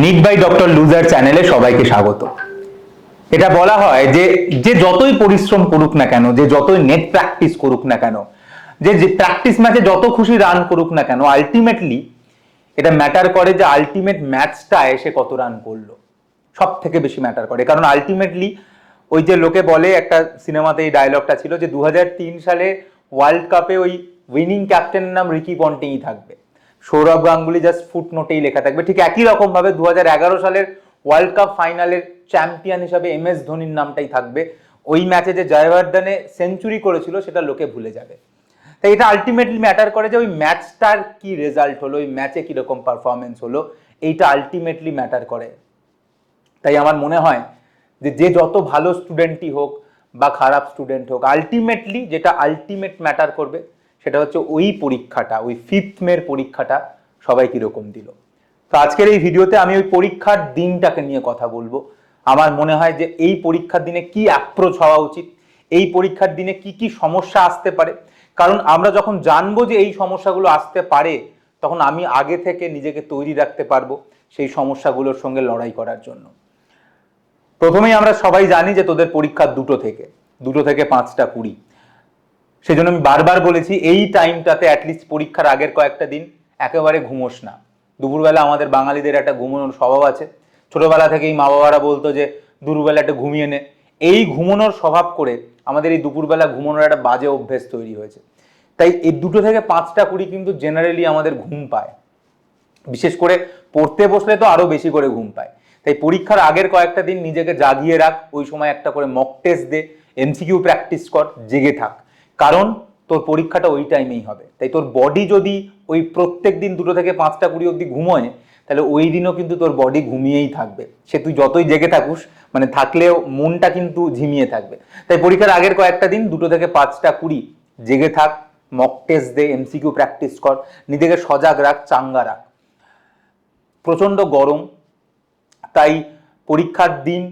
NEET by doctor loser চ্যানেলে সবাইকে স্বাগত। এটা বলা হয় যে যে যতই পরিশ্রম করুক না কেন, যে যতই নেট প্র্যাকটিস করুক না কেন, যে যে প্র্যাকটিস ম্যাচে যত খুশি রান করুক না কেন আলটিমেটলি এটা ম্যাটার করে যে আলটিমেট ম্যাচটা এসে কত রান করল। সব থেকে বেশি ম্যাটার করে। কারণ আলটিমেটলি ওই যে লোকে বলে, একটা সিনেমাতে এই ডায়লগটা ছিল যে দু হাজার তিন সালে ওয়ার্ল্ড কাপে ওই উইনিং ক্যাপ্টেনের নাম রিকি পন্টিংই থাকবে। সৌরভ গাঙ্গুলি জাস্ট ফুট নোটেই লেখা থাকবে। ঠিক একই রকম ভাবে দুহাজার এগারো সালের ওয়ার্ল্ড কাপ ফাইনালের চ্যাম্পিয়ন হিসাবে এম এস ধোনির নামটাই থাকবে। ওই ম্যাচে যে জয়বর্ধনে সেঞ্চুরি করেছিল, সেটা লোকে ভুলে যাবে। তাই এটা আলটিমেটলি ম্যাটার করে যে ওই ম্যাচটার কি রেজাল্ট হলো, ওই ম্যাচে কীরকম পারফরমেন্স হলো, এইটা আলটিমেটলি ম্যাটার করে। তাই আমার মনে হয় যে যে যত ভালো স্টুডেন্টই হোক বা খারাপ স্টুডেন্ট হোক আলটিমেটলি যেটা আলটিমেট ম্যাটার করবে সেটা হচ্ছে ওই পরীক্ষাটা, ওই ফিফথ মের পরীক্ষাটা সবাই কীরকম দিল। তো আজকের এই ভিডিওতে আমি ওই পরীক্ষার দিনটাকে নিয়ে কথা বলব। আমার মনে হয় যে এই পরীক্ষার দিনে কি অ্যাপ্রোচ হওয়া উচিত, এই পরীক্ষার দিনে কি কি সমস্যা আসতে পারে। কারণ আমরা যখন জানব যে এই সমস্যাগুলো আসতে পারে, তখন আমি আগে থেকে নিজেকে তৈরি রাখতে পারব সেই সমস্যাগুলোর সঙ্গে লড়াই করার জন্য। প্রথমেই আমরা সবাই জানি যে তোদের পরীক্ষা দুটো থেকে দুটো থেকে পাঁচটা কুড়ি। সেই জন্য আমি বারবার বলেছি, এই টাইমটাতে অ্যাটলিস্ট পরীক্ষার আগের কয়েকটা দিন একেবারে ঘুমোস না। দুপুরবেলা আমাদের বাঙালিদের একটা ঘুমানোর স্বভাব আছে। ছোটবেলা থেকেই মা বাবারা বলতো যে, দুপুরবেলা একটা ঘুমিয়ে নে। এই ঘুমানোর স্বভাব করে আমাদের এই দুপুরবেলা ঘুমানোর একটা বাজে অভ্যেস তৈরি হয়েছে। তাই এই দুটো থেকে পাঁচটা কুড়ি কিন্তু জেনারেলি আমাদের ঘুম পায়। বিশেষ করে পড়তে বসলে তো আরও বেশি করে ঘুম পায়। তাই পরীক্ষার আগের কয়েকটা দিন নিজেকে জাগিয়ে রাখ, ওই সময় একটা করে মক টেস্ট দে এমসিকিউ প্র্যাকটিস কর, জেগে থাক। কারণ তোর পরীক্ষাটা ওই টাইমেই হবে। তাই তোর বডি যদি ওই প্রত্যেক দিন দুটো থেকে পাঁচটা কুড়ি অবধি ঘুমোয়, তাহলে ওই দিনও কিন্তু তোর বডি ঘুমিয়েই থাকবে। সে তুই যতই জেগে থাকুস মানে থাকলেও মনটা কিন্তু ঝিমিয়ে থাকবে। তাই পরীক্ষার আগের কয়েকটা দিন দুটো থেকে পাঁচটা কুড়ি জেগে থাক মক টেস্ট দে এমসিকিউ প্র্যাকটিস কর, নিজেকে সজাগ রাখ, চাঙ্গা রাখ। প্রচণ্ড গরম, তাই পরীক্ষার দিন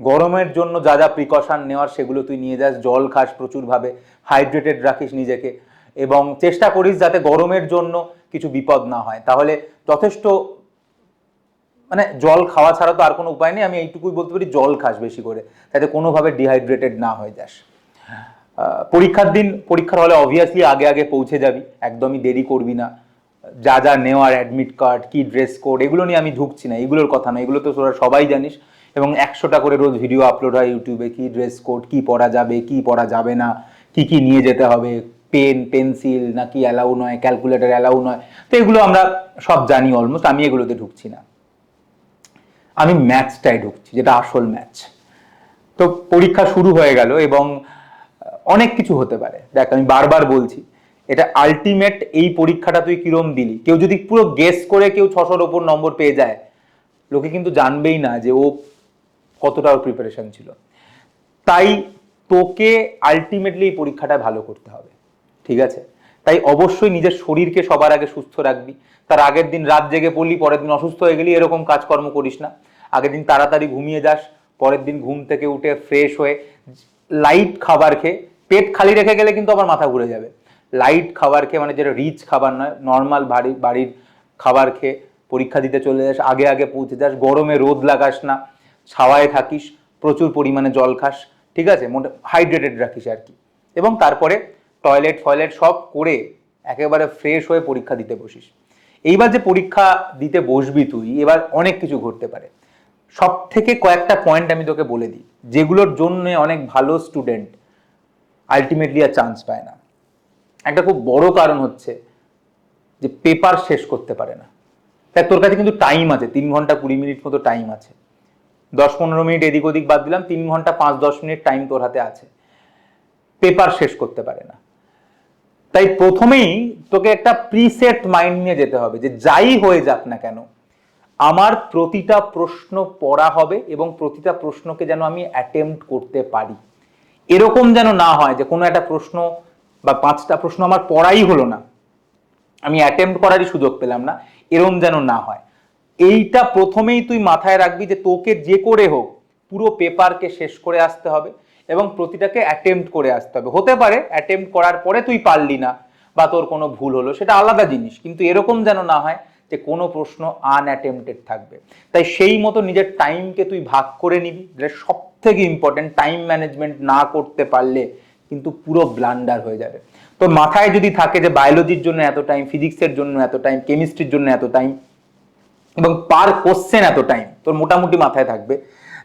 গরমের জন্য যা যা প্রিকশন নেওয়ার সেগুলো তুই নিয়ে যাস, জল খাস প্রচুরভাবে হাইড্রেটেড রাখিস নিজেকে এবং চেষ্টা করিস যাতে গরমের জন্য কিছু বিপদ না হয়। তাহলে যথেষ্ট মানে জল খাওয়া ছাড়া তো আর কোনো উপায় নেই, আমি এইটুকুই বলতে পারি, জল খাস বেশি করে, যাতে কোনোভাবে ডিহাইড্রেটেড না হয়ে যাস। পরীক্ষার দিন, পরীক্ষার হলে অবভিয়াসলি আগে আগে পৌঁছে যাবি, একদমই দেরি করবি না। যা যা নেওয়ার অ্যাডমিট কার্ড কি ড্রেস কোড এগুলো নিয়ে আমি ঢুকছি না, এগুলোর কথা না, এগুলো তো তোরা সবাই জানিস। এবং একশোটা করে রোজ ভিডিও আপলোড হয় ইউটিউবে, কি ড্রেস কোড কি পরা যাবে, কি পরা যাবে না, কি কি নিয়ে যেতে হবে পেন পেন্সিল নাকি অ্যালাউ নয় ক্যালকুলেটর অ্যালাউ নয়, তো এগুলো আমরা সব জানি অলমোস্ট আমি এগুলোতে ঢুকছি না। আমি ম্যাচটাই ঢুকছি, যেটা আসল ম্যাচ তো পরীক্ষা শুরু হয়ে গেল এবং অনেক কিছু হতে পারে। দেখ, আমি বারবার বলছি, এটা আলটিমেট এই পরীক্ষাটা তুই কিরম দিলি? কেউ যদি পুরো গেস করে কেউ ছশোর ওপর নম্বর পেয়ে যায়, লোকে কিন্তু জানবেই না যে ও কতটা ওর প্রিপারেশন ছিল? তাই তোকে আলটিমেটলি এই পরীক্ষাটা ভালো করতে হবে, ঠিক আছে? তাই অবশ্যই নিজের শরীরকে সবার আগে সুস্থ রাখবি। তার আগের দিন রাত জেগে পড়লি, পরের দিন অসুস্থ হয়ে গেলি, এরকম কাজকর্ম করিস না। আগের দিন তাড়াতাড়ি ঘুমিয়ে যাস, পরের দিন ঘুম থেকে উঠে ফ্রেশ হয়ে লাইট খাবার খেয়ে, পেট খালি রেখে গেলে কিন্তু আবার মাথা ঘুরে যাবে। লাইট খাবার খেয়ে মানে যেটা রিচ খাবার নয় নর্মাল বাড়ি, বাড়ির খাবার খেয়ে পরীক্ষা দিতে চলে যাস, আগে আগে পৌঁছে যাস, গরমে রোদ লাগাস না। ছাওয়ায় থাকিস, প্রচুর পরিমাণে জল খাস, ঠিক আছে? মোটা হাইড্রেটেড রাখিস আর কি। এবং তারপরে টয়লেট ফয়লেট সব করে একেবারে ফ্রেশ হয়ে পরীক্ষা দিতে বসিস। এইবার যে পরীক্ষা দিতে বসবি তুই, এবার অনেক কিছু ঘটতে পারে। সব থেকে কয়েকটা পয়েন্ট আমি তোকে বলে দিই, যেগুলোর জন্য অনেক ভালো স্টুডেন্ট আলটিমেটলি আর চান্স পায় না। একটা খুব বড় কারণ হচ্ছে যে পেপার শেষ করতে পারে না। তাই তোর কাছে কিন্তু টাইম আছে, তিন ঘণ্টা কুড়ি মিনিট মতো টাইম আছে। দশ পনেরো মিনিট এদিক ওদিক বাদ দিলাম, তিন ঘণ্টা পাঁচ দশ মিনিট টাইম তোর হাতে আছে। পেপার শেষ করতে পারে না। তাই প্রথমেই তোকে একটা প্রিসেট মাইন্ড নিয়ে যেতে হবে যে যাই হয়ে যাক না কেন, আমার প্রতিটা প্রশ্ন পড়া হবে এবং প্রতিটা প্রশ্নকে যেন আমি অ্যাটেম্প্ট করতে পারি। এরকম যেন না হয় যে কোনো একটা প্রশ্ন বা পাঁচটা প্রশ্ন আমার পড়াই হলো না। আমি অ্যাটেম্প্ট করারই সুযোগ পেলাম না। এরম যেন না হয়। এইটা প্রথমেই তুই মাথায় রাখবি যে তোকে যে করে হোক, পুরো পেপারকে শেষ করে আসতে হবে এবং প্রতিটাকে অ্যাটেম্প্ট করে আসতে হবে। হতে পারে অ্যাটেম্প্ট করার পরে তুই পারলি না বা তোর কোনো ভুল হলো, সেটা আলাদা জিনিস। কিন্তু এরকম যেন না হয় যে কোনো প্রশ্ন আনঅ্যাটেম্পটেড থাকবে। তাই সেই মতো নিজের টাইমকে তুই ভাগ করে নিবি, যেটা সব থেকে ইম্পর্টেন্ট টাইম ম্যানেজমেন্ট না করতে পারলে কিন্তু পুরো ব্লান্ডার হয়ে যাবে। তোর মাথায় যদি থাকে যে বায়োলজির জন্য এত টাইম ফিজিক্সের জন্য এত টাইম কেমিস্ট্রির জন্য এত টাইম এবং পার কোশ্চেন এত টাইম তোর মোটামুটি মাথায় থাকবে।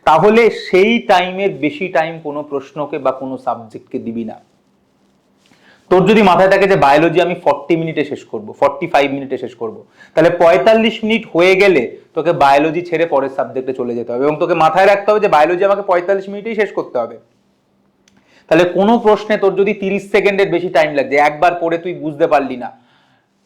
তাহলে সেই টাইমের বেশি টাইম কোনো প্রশ্নকে বা কোনো সাবজেক্টকে দিবি না। তোর যদি মাথায় থাকে যে বায়োলজি আমি ফর্টি মিনিটে শেষ করব ফর্টি ফাইভ মিনিটে শেষ করব, তাহলে পঁয়তাল্লিশ মিনিট হয়ে গেলে তোকে বায়োলজি ছেড়ে পরের সাবজেক্টে চলে যেতে হবে এবং তোকে মাথায় রাখতে হবে যে বায়োলজি আমাকে পঁয়তাল্লিশ মিনিটেই শেষ করতে হবে। তাহলে কোনো প্রশ্নে তোর যদি তিরিশ সেকেন্ডের বেশি টাইম লাগছে, একবার পড়ে তুই বুঝতে পারলি না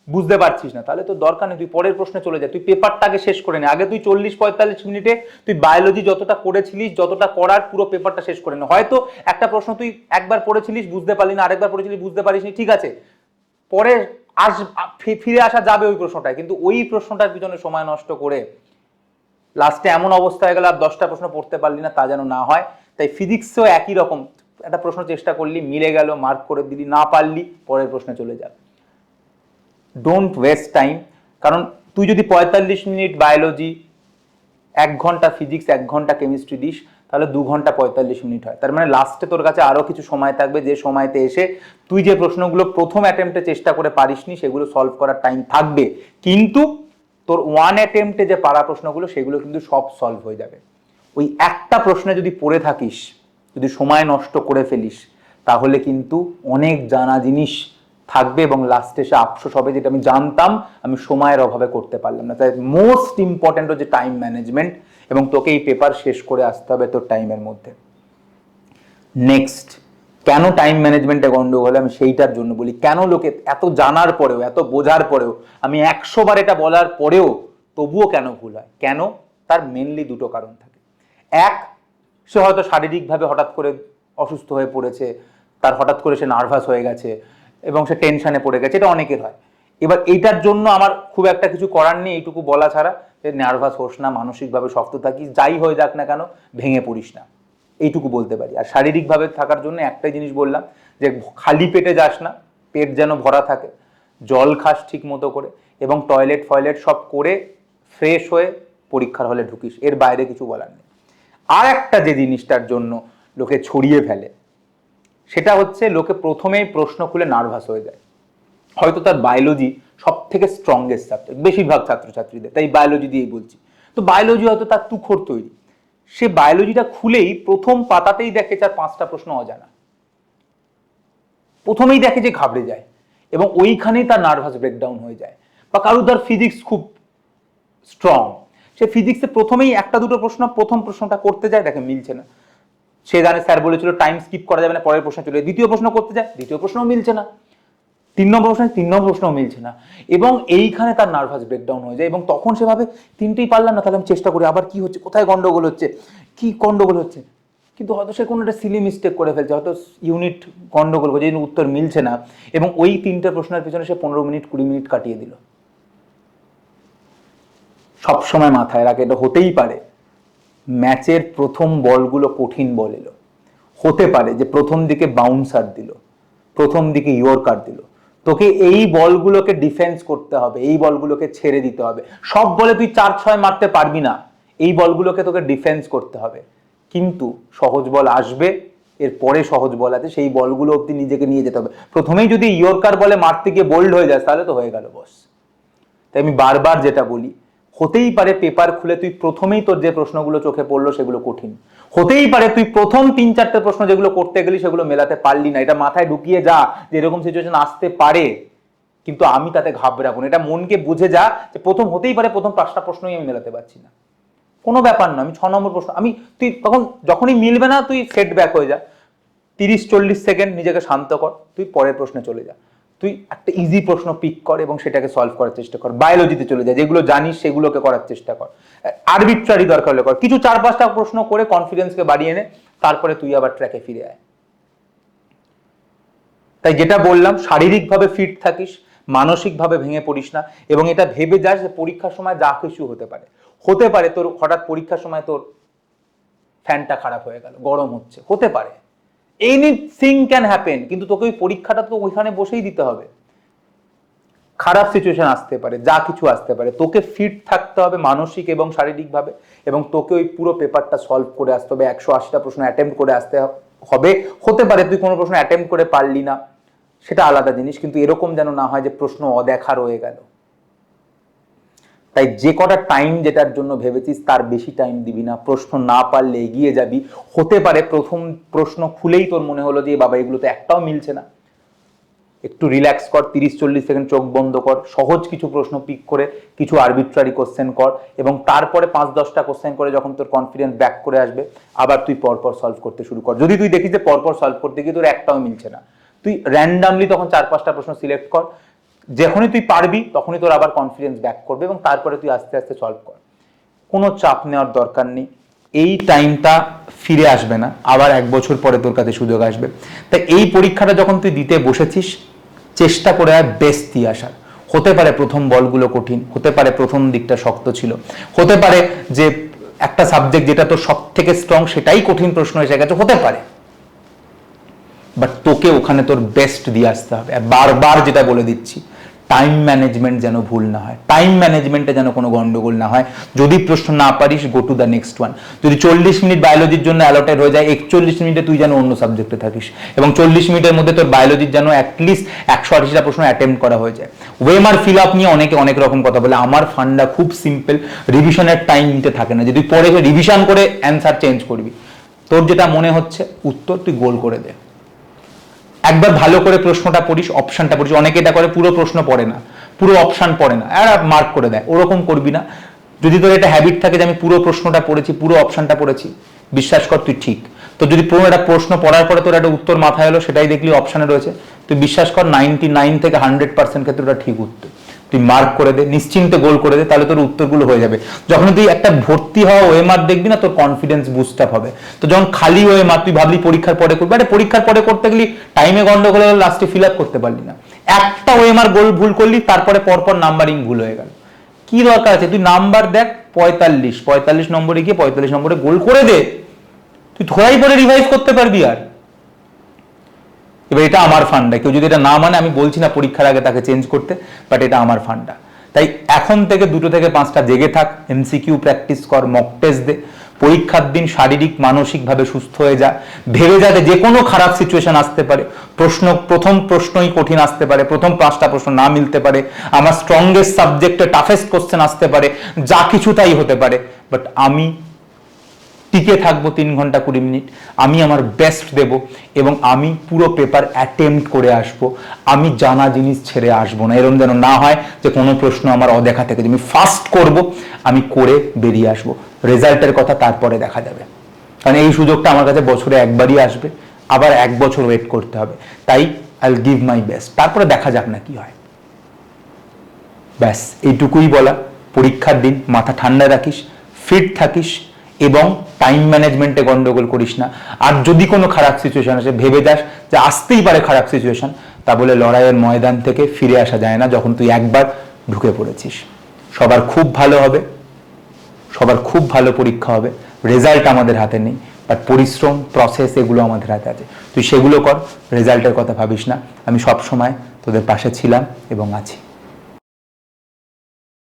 বুঝতে পারছিস না। তাহলে তো দরকার নেই, তুই পরের প্রশ্নে চলে যা। তুই পেপারটাকে শেষ করে নে। আগে তুই চল্লিশ পঁয়তাল্লিশ মিনিটে তুই বায়োলজি যতটা করেছিলিস, যতটা করার, পুরো পেপারটা শেষ করে নে। হয়তো একটা প্রশ্ন তুই একবার পড়েছিলিস, বুঝতে পারলি না, আরেকবার পড়েছিলিস, বুঝতে পারিস নি, ঠিক আছে। পরে আস ফিরে আসা যাবে ওই প্রশ্নটায়। কিন্তু ওই প্রশ্নটার পিছনে সময় নষ্ট করে লাস্টে এমন অবস্থা হয়ে গেল, আর দশটা প্রশ্ন পড়তে পারলি না, তা যেন না হয়। তাই ফিজিক্সও একই রকম। একটা প্রশ্ন চেষ্টা করলি, মিলে গেল মার্ক করে দিলি, না পারলি, পরের প্রশ্নে চলে যা। ডোন্ট ওয়েস্ট টাইম কারণ তুই যদি পঁয়তাল্লিশ মিনিট বায়োলজি এক ঘণ্টা ফিজিক্স এক ঘণ্টা কেমিস্ট্রি দিস, তাহলে দু ঘণ্টা পঁয়তাল্লিশ মিনিট হয়। তার মানে লাস্টে তোর কাছে আরও কিছু সময় থাকবে। যে সময়তে এসে তুই যে প্রশ্নগুলো প্রথম অ্যাটেম্পটে চেষ্টা করে পারিসনি, সেগুলো সলভ করার টাইম থাকবে। কিন্তু তোর ওয়ান অ্যাটেম্পটে যে পারা প্রশ্নগুলো, সেগুলো কিন্তু সব সলভ হয়ে যাবে। ওই একটা প্রশ্নে যদি পড়ে থাকিস, যদি সময় নষ্ট করে ফেলিস, তাহলে কিন্তু অনেক জানা জিনিস থাকবে এবং লাস্টে এসে আফসোস হবে যেটা আমি জানতাম, আমি সময়ের অভাবে করতে পারলাম না। তাই মোস্ট ইম্পর্ট্যান্ট হচ্ছে টাইম ম্যানেজমেন্ট এবং তোকে এই পেপার শেষ করে আসতে হবে তোর টাইমের মধ্যে। নেক্সট কেন টাইম ম্যানেজমেন্টে গন্ডগোল আমি সেইটার জন্য বলি, কেন লোকে এত জানার পরেও, এত বোঝার পরেও, আমি একশো বার এটা বলার পরেও তবুও কেন ভুল হয়? কেন? তার মেনলি দুটো কারণ থাকে। এক, সে হয়তো শারীরিকভাবে হঠাৎ করে অসুস্থ হয়ে পড়েছে, তার হঠাৎ করে সে নার্ভাস হয়ে গেছে এবং সে টেনশনে পড়ে গেছে, এটা অনেকের হয়। এবার এইটার জন্য আমার খুব একটা কিছু করার নেই, এইটুকু বলা ছাড়া। যে নার্ভাস হোস না, মানসিকভাবে শক্ত থাকিস যাই হয়ে যাক না কেন, ভেঙে পড়িস না। এইটুকু বলতে পারি। আর শারীরিকভাবে থাকার জন্য একটাই জিনিস বললাম, যে খালি পেটে যাস না, পেট যেন ভরা থাকে, জল খাস ঠিক মতো করে, এবং টয়লেট ফয়লেট সব করে ফ্রেশ হয়ে পরীক্ষার হলে ঢুকিস, এর বাইরে কিছু বলার নেই। আর একটা যে জিনিসটার জন্য লোকে ছড়িয়ে ফেলে সেটা হচ্ছে লোকে প্রথমেই প্রশ্ন খুলে নার্ভাস হয়ে যায়। হয়তো তার বায়োলজি সব থেকে স্ট্রংগেস্ট সাবজেক্ট বেশিরভাগ ছাত্রছাত্রীদের, তাই বায়োলজি দিয়েই বলছি। তো বায়োলজি হয়তো তার তুখর তৈরি। সে বায়োলজিটা খুলেই প্রথম পাতাতেই দেখে তার পাঁচটা প্রশ্ন অজানা। প্রথমেই দেখে যে ঘাবড়ে যায় এবং ওইখানেই তার নার্ভাস ব্রেকডাউন হয়ে যায়। বা কারুর তার ফিজিক্স খুব স্ট্রং সে ফিজিক্সে প্রথমেই একটা দুটো প্রশ্ন, প্রথম প্রশ্নটা করতে যায়, দেখে মিলছে না। সে জানে স্যার বলেছিল টাইম স্কিপ করা যাবে না, পরের প্রশ্ন চলে দ্বিতীয় প্রশ্ন করতে যায়, দ্বিতীয় প্রশ্নও মিলছে না। তিন নম্বর প্রশ্ন, তিন নম্বর প্রশ্নও মিলছে না। এবং এইখানে তার নার্ভাস ব্রেকডাউন হয়ে যায়। এবং তখন সেভাবে তিনটেই পারলাম না, তাহলে আমি চেষ্টা করি, আবার কি হচ্ছে, কোথায় গন্ডগোল হচ্ছে, কি গন্ডগোল হচ্ছে? কিন্তু হয়তো সে কোনো একটা সিলি মিস্টেক করে ফেলছে, হয়তো ইউনিট গন্ডগোল করছে উত্তর মিলছে না। এবং ওই তিনটে প্রশ্নের পিছনে সে পনেরো মিনিট, কুড়ি মিনিট কাটিয়ে দিল। সবসময় মাথায় রাখে, এটা হতেই পারে। ম্যাচের প্রথম বলগুলো কঠিন বল এলো। হতে পারে যে প্রথম দিকে বাউন্সার দিল, প্রথম দিকে ইয়র্কার দিল। তোকে এই বলগুলোকে ডিফেন্স করতে হবে, এই বলগুলোকে ছেড়ে দিতে হবে। সব বলে তুই চার ছয় মারতে পারবি না, এই বলগুলোকে তোকে ডিফেন্স করতে হবে। কিন্তু সহজ বল আসবে, এর পরে সহজ বল আছে, সেই বলগুলো অব্দি নিজেকে নিয়ে যেতে হবে। প্রথমেই যদি ইয়র্কার বলে মারতে গিয়ে বোল্ড হয়ে যাস, তাহলে তো হয়ে গেল বস তাই আমি বারবার যেটা বলি হতেই পারে পেপার খুলে তুই প্রথমেই তোর যে প্রশ্নগুলো চোখে পড়ল সেগুলো কঠিন। হতেই পারে তুই প্রথম তিন চারটে প্রশ্ন যেগুলো করতে গেলি সেগুলো মেলাতে পারলি না। এটা মাথায় ঢুকিয়ে যা যে এরকম সিচুয়েশন আসতে পারে, কিন্তু আমি তাতে ঘাবড়াবো না। এটা মনকে বুঝে যা যে প্রথম হতেই পারে, প্রথম পাঁচটা প্রশ্নই আমি মেলাতে পারছি না। কোনো ব্যাপার না, আমি ছ নম্বর প্রশ্ন, আমি তুই তখন যখনই মিলবে না তুই সেট ব্যাক হয়ে যা। তিরিশ চল্লিশ সেকেন্ড নিজেকে শান্ত কর, তুই পরের প্রশ্নে চলে যা। তুই একটা ইজি প্রশ্ন পিক কর এবং সেটাকে সলভ করার চেষ্টা কর। বায়োলজিতে চলে যা, যেগুলো জানিস সেগুলোকে করার চেষ্টা কর। আরবিট্রারি দরকার হলে কর। কিছু চার পাঁচটা প্রশ্ন করে কনফিডেন্সকে বাড়িয়ে নে, তারপরে তুই আবার ট্র্যাকে ফিরে আয়। তাই যেটা বললাম, শারীরিকভাবে ফিট থাকিস, মানসিকভাবে ভেঙে পড়িস না এবং এটা ভেবে যাস যে পরীক্ষার সময় যা কিছু হতে পারে। হতে পারে তোর, হঠাৎ পরীক্ষার সময় তোর ফ্যানটা খারাপ হয়ে গেল, গরম হচ্ছে, হতে পারে। এনিথিং ক্যান হ্যাপেন কিন্তু তোকে ওই পরীক্ষাটা তো ওইখানে বসেই দিতে হবে। খারাপ সিচুয়েশন আসতে পারে, যা কিছু আসতে পারে। তোকে ফিট থাকতে হবে মানসিক এবং শারীরিকভাবে, এবং তোকে ওই পুরো পেপারটা সলভ করে আসতে হবে, একশো আশিটা প্রশ্ন অ্যাটেম্প করে আসতে হবে। হতে পারে তুই কোনো প্রশ্ন অ্যাটেম্প করে পারলি না, সেটা আলাদা জিনিস, কিন্তু এরকম যেন না হয় যে প্রশ্ন অদেখা রয়ে গেল। তাই যে কটা টাইম যেটার জন্য ভেবেছিস তার বেশি টাইম দিবি না, প্রশ্ন না পারলে এগিয়ে যাবি। হতে পারে প্রথম প্রশ্ন খুলেই তোর মনে হলো যে বাবা, এগুলো তো একটাও মিলছে না। একটু রিল্যাক্স কর, তিরিশ চল্লিশ সেকেন্ড চোখ বন্ধ কর, সহজ কিছু প্রশ্ন পিক করে, কিছু আরবিট্রারি কোশ্চেন কর এবং তারপরে পাঁচ দশটা কোশ্চেন করে যখন তোর কনফিডেন্স ব্যাক করে আসবে, আবার তুই পরপর সলভ করতে শুরু কর। যদি তুই দেখিস যে পরপর সলভ করতে গিয়ে তোর একটাও মিলছে না, তুই র্যান্ডামলি তখন চার পাঁচটা প্রশ্ন সিলেক্ট কর যখনই তুই পারবি, তখনই তোর আবার কনফিডেন্স ব্যাক করবে এবং তারপরে তুই আস্তে আস্তে সলভ কর। কোনো চাপ নেওয়ার দরকার নেই। এই টাইমটা ফিরে আসবে না। আবার এক বছর পরে তোর কাছে সুযোগ আসবে। তাই এই পরীক্ষাটা যখন তুই দিতে বসেছিস, চেষ্টা করে আর বেস্ট দিয়ে আসার। হতে পারে প্রথম বলগুলো কঠিন, হতে পারে প্রথম দিকটা শক্ত ছিল। হতে পারে যে একটা সাবজেক্ট যেটা তোর সব থেকে স্ট্রং সেটাই কঠিন প্রশ্ন এসে গেছে, হতে পারে। বাট তোকে ওখানে তোর বেস্ট দিয়ে আসতে হবে। বারবার যেটা বলে দিচ্ছি টাইম ম্যানেজমেন্ট যেন ভুল না হয়। টাইম ম্যানেজমেন্টে যেন কোনো গন্ডগোল না হয়। যদি প্রশ্ন না পারিস go to the next one যদি চল্লিশ মিনিট বায়োলজির জন্য অ্যালোটেড হয়ে যায়, একচল্লিশ মিনিটে তুই যেন অন্য সাবজেক্টে থাকিস। এবং চল্লিশ মিনিটের মধ্যে তোর বায়োলজির যেন অ্যাটলিস্ট একশো আশিটা প্রশ্ন অ্যাটেম্প করা হয়ে যায়। ওয়েমার ফিল আপ নিয়ে অনেকে অনেক রকম কথা বলে। আমার ফান্ডা খুব সিম্পল রিভিশনের টাইম নিতে থাকে না। যদি পরে রিভিশন করে অ্যান্সার চেঞ্জ করবি। তোর যেটা মনে হচ্ছে, উত্তর তুই গোল করে দে। একবার ভালো করে প্রশ্নটা পড়িস অপশনটা পড়িস। অনেকে এটা করে, পুরো প্রশ্ন পড়ে না। পুরো অপশন পড়ে না। আর মার্ক করে দেয়। ওরকম করবি না। যদি তোর এটা হ্যাবিট থাকে যে আমি পুরো প্রশ্নটা পড়েছি, পুরো অপশনটা পড়েছি, বিশ্বাস কর তুই ঠিক। তো যদি পুরো একটা প্রশ্ন পড়ার পরে তোর একটা উত্তর মাথায় এলো, সেটাই দেখলি অপশানে রয়েছে। তুই বিশ্বাস কর নাইনটি নাইন থেকে হান্ড্রেড পার্সেন্ট ক্ষেত্রে ওটা ঠিক উত্তর। তুই মার্ক করে দে, নিশ্চিন্তে গোল করে দে, তাহলে তোর উত্তরগুলো হয়ে যাবে। যখন তুই একটা ভর্তি হওয়া ওএমআর দেখবি না, তোর কনফিডেন্স বুস্ট আপ হবে। তো যখন খালি ওএমআর তুই ভাবলি পরীক্ষার পরে করবি আরে পরীক্ষার পরে করতে গেলি টাইমে গন্ডগোল হলে লাস্টে ফিল আপ করতে পারলি না। একটা ওএমআর গোল ভুল করলি, তারপরে পরপর নাম্বারিং ভুল হয়ে গেল। কি দরকার আছে? তুই নাম্বার দেখ, পঁয়তাল্লিশ পঁয়তাল্লিশ নম্বরে গিয়ে পঁয়তাল্লিশ নম্বরে গোল করে দে। তুই থোড়াই পরে রিভাইজ করতে পারবি আর। এবার এটা আমার ফান্ডা কেউ যদি এটা না মানে আমি বলছি না পরীক্ষার আগে তাকে চেঞ্জ করতে বাট এটা আমার ফান্ডা তাই এখন থেকে, দুটো থেকে পাঁচটা জেগে থাক এমসিকিউ প্র্যাকটিস কর মক টেস্ট দে। পরীক্ষার দিন শারীরিক, মানসিকভাবে সুস্থ হয়ে যা। ভেবে যাতে যে কোনো খারাপ সিচুয়েশন আসতে পারে। প্রশ্ন, প্রথম প্রশ্নই কঠিন আসতে পারে। প্রথম পাঁচটা প্রশ্ন না মিলতে পারে। আমার স্ট্রংগেস্ট সাবজেক্টে টাফেস্ট কোশ্চেন আসতে পারে। যা কিছু তাই হতে পারে। বাট আমি টিকে থাকব তিন ঘণ্টা কুড়ি মিনিট, আমি আমার বেস্ট দেব এবং আমি পুরো পেপার অ্যাটেম্প করে আসব। আমি জানা জিনিস ছেড়ে আসব না। এরকম যেন না হয় যে কোনো প্রশ্ন আমার অদেখা থেকে আমি ফার্স্ট করব, আমি করে বেরিয়ে আসব। রেজাল্টের কথা তারপরে দেখা যাবে। কারণ এই সুযোগটা আমার কাছে বছরে একবারই আসবে। আবার এক বছর ওয়েট করতে হবে। তাই আই গিভ মাই বেস্ট তারপরে দেখা যাক না কি হয়। ব্যাস, এইটুকুই বলা। পরীক্ষার দিন, মাথা ঠান্ডা রাখিস ফিট থাকিস এবং টাইম ম্যানেজমেন্টে গন্ডগোল করিস না। আর যদি কোনো খারাপ সিচুয়েশন আসে, ভেবে যাস যে আসতেই পারে খারাপ সিচুয়েশন তা বলে লড়াইয়ের ময়দান থেকে ফিরে আসা যায় না যখন তুই একবার ঢুকে পড়েছিস। সবার খুব ভালো হবে, সবার খুব ভালো পরীক্ষা হবে রেজাল্ট আমাদের হাতে নেই বাট পরিশ্রম প্রসেস এগুলো আমাদের হাতে আছে। তুই সেগুলো কর রেজাল্টের কথা ভাবিস না। আমি সব সময় তোদের পাশে ছিলাম এবং আছি।